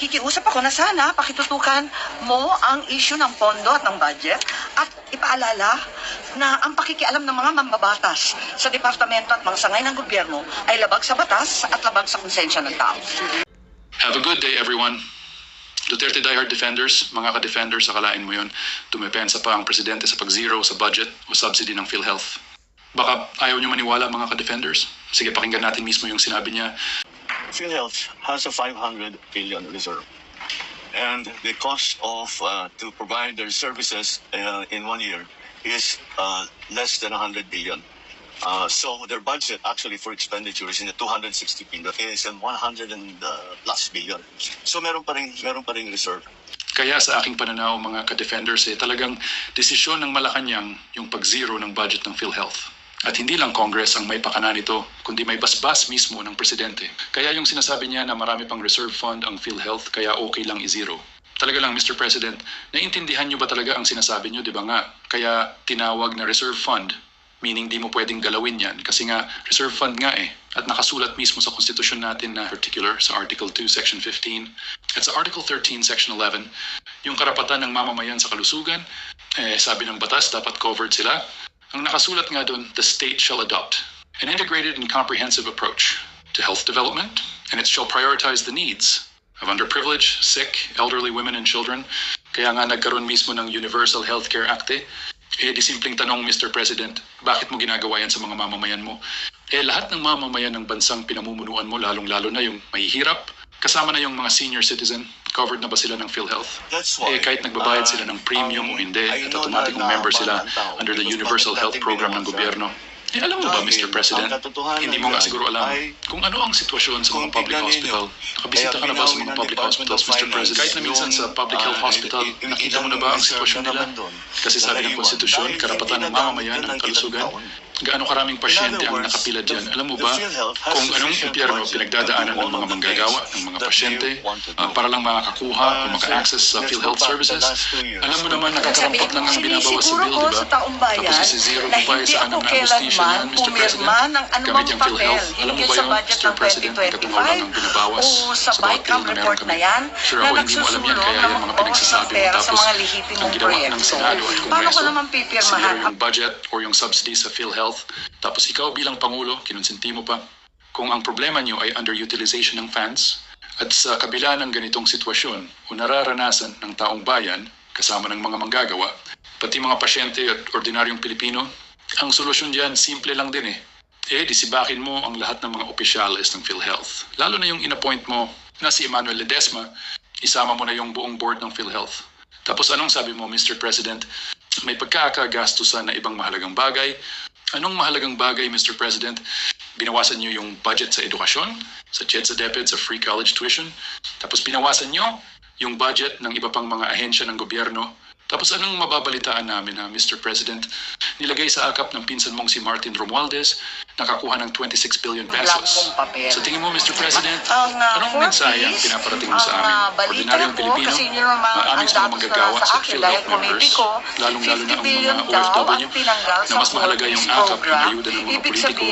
nakikiusap ako na sana pakitutukan mo ang issue ng pondo at ng budget at ipaalala na ang pakikialam ng mga mambabatas sa departamento at mga sangay ng gobyerno ay labag sa batas at labag sa konsensya ng tao. Have a good day, everyone. Duterte diehard defenders, mga ka-defenders, akalain mo yun, tumepensa pa ang presidente sa pag-zero sa budget o subsidy ng PhilHealth. Baka ayaw nyo maniwala, mga ka-defenders. Sige, pakinggan natin mismo yung sinabi niya. PhilHealth has a 500 billion reserve. And the cost of uh, to provide their services uh, in one year is uh, less than 100 billion. Uh, so their budget actually for expenditure is in the 260 billion. Is in 100 and uh, plus billion. So meron pa rin meron pa rin reserve. Kaya sa aking pananaw, mga ka-defenders, eh, talagang desisyon ng Malacanang yung pag-zero ng budget ng PhilHealth. At hindi lang Congress ang may pakana nito, kundi may basbas mismo ng presidente. Kaya yung sinasabi niya na marami pang reserve fund ang PhilHealth, kaya okay lang i-zero. Talaga lang, Mr. President, naiintindihan niyo ba talaga ang sinasabi niyo, di ba nga? Kaya tinawag na reserve fund, meaning di mo pwedeng galawin yan. Kasi nga, reserve fund nga eh. At nakasulat mismo sa konstitusyon natin na particular sa Article 2, Section 15. At sa Article 13, Section 11, yung karapatan ng mamamayan sa kalusugan, eh, sabi ng batas, dapat covered sila. Ang nakasulat nga doon, the state shall adopt an integrated and comprehensive approach to health development, and it shall prioritize the needs of underprivileged, sick, elderly women and children. Kaya nga nagkaroon mismo ng Universal Healthcare Act eh. Eh di simpleng tanong, Mr. President, bakit mo ginagawa yan sa mga mamamayan mo? Eh lahat ng mamamayan ng bansang pinamumunuan mo, lalong-lalo na yung mahihirap, kasama na yung mga senior citizen, covered na ba sila ng PhilHealth? That's why, Eh kahit nagbabayad uh, sila ng premium o ang- hindi, at automatic na- member sila under the Universal Health Program ng gobyerno. Eh alam mo ba, Mr. President, ang hindi mo nga siguro alam kung ano ang sitwasyon sa mga public hospital. Nakabisita ka na ba sa mga public hospitals, Mr. President? Kahit na minsan sa public health ah, hospital, nakita mo na ba ang sitwasyon nila? Kasi sabi ng konstitusyon, karapatan ng mamamayan yun ng ng ilang kalusugan. Gaano karaming pasyente ang nakapila dyan? Alam mo ba kung anong impyerno pinagdadaanan ng mga manggagawa, ng mga pasyente ah, para lang makakakuha o Uh, maka-access sa PhilHealth services? Alam mo naman nakakarampat lang ang binabawas sa bill, di ba? Tapos isi-zero na mo pa hindi sa ako na kailanman niyan, Mr. President. pumirma ng Gamit anumang yung papel PhilHealth. Alam mo hinggil ba sa yung budget Mr. ng President, katungaw lang ang binabawas 2025 o sa BICAM na report kami. na yan Sure na ako, hindi mo alam yan, nagsusulong kaya na yan mga ng pinagsasabi mo. pera sa Tapos, mga lihiti ang mong ginawa ng proyekto. Senado at Paano ko naman pipirmahan yung budget or yung subsidy sa PhilHealth. Tapos ikaw bilang Pangulo, kinonsinti mo pa, kung ang problema niyo ay underutilization ng funds at sa kabila ng ganitong sitwasyon o nararanasan ng taong bayan, kasama ng mga manggagawa, pati mga pasyente at ordinaryong Pilipino, ang solusyon diyan simple lang din eh. Eh, disibakin mo ang lahat ng mga opisyalis ng PhilHealth. Lalo na yung inappoint mo na si Emmanuel Ledesma, isama mo na yung buong board ng PhilHealth. Tapos anong sabi mo, Mr. President? May pagkakagastusan na ibang mahalagang bagay. Anong mahalagang bagay, Mr. President? Binawasan niyo yung budget sa edukasyon, sa CHED, sa DepEd, sa free college tuition. Tapos binawasan niyo yung budget ng iba pang mga ahensya ng gobyerno. Tapos anong mababalitaan namin ha, Mr. President? Nilagay sa akap ng pinsan mong si Martin Romualdez, nakakuha ng 26 billion pesos. Sa tingin mo, Mr. President, Ang uh, anong mensahe ang pinaparating mo sa amin? balita Ordinaryong Pilipino, kasi yun naman datos na magagawa nasa sa committee members, lalong-lalo na 50 ang mga OFW, na sa mas mahalaga yung akap ng ayuda ng mga politiko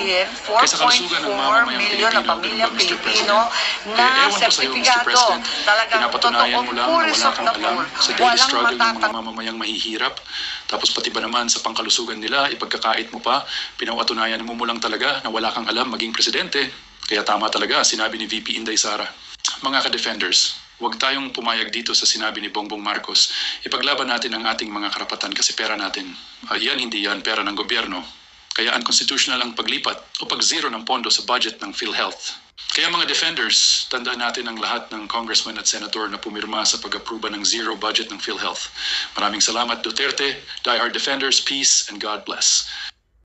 kaysa kalusugan ng 4.4 mamamayang Pilipino, pamilyang Mr. Pilipino President. na Eh, ewan ko sa'yo, Mr. sertifikado. President. Pinapatunayan mo lang na wala kang alam sa daily struggle ng mga mamamayang mahihirap. Tapos pati ba naman sa pangkalusugan nila, ipagkakait mo pa, pinapatunayan mo mo lang talaga na wala kang alam maging presidente. Kaya tama talaga, sinabi ni VP Inday Sara. Mga ka-defenders, huwag tayong pumayag dito sa sinabi ni Bongbong Marcos. Ipaglaban natin ang ating mga karapatan kasi pera natin. Ah, yan hindi yan, pera ng gobyerno. Kaya unconstitutional ang paglipat o pag-zero ng pondo sa budget ng PhilHealth. Kaya mga defenders, tandaan natin ang lahat ng congressman at senator na pumirma sa pag-aproba ng zero budget ng PhilHealth. Maraming salamat Duterte, diehard defenders, peace, and God bless.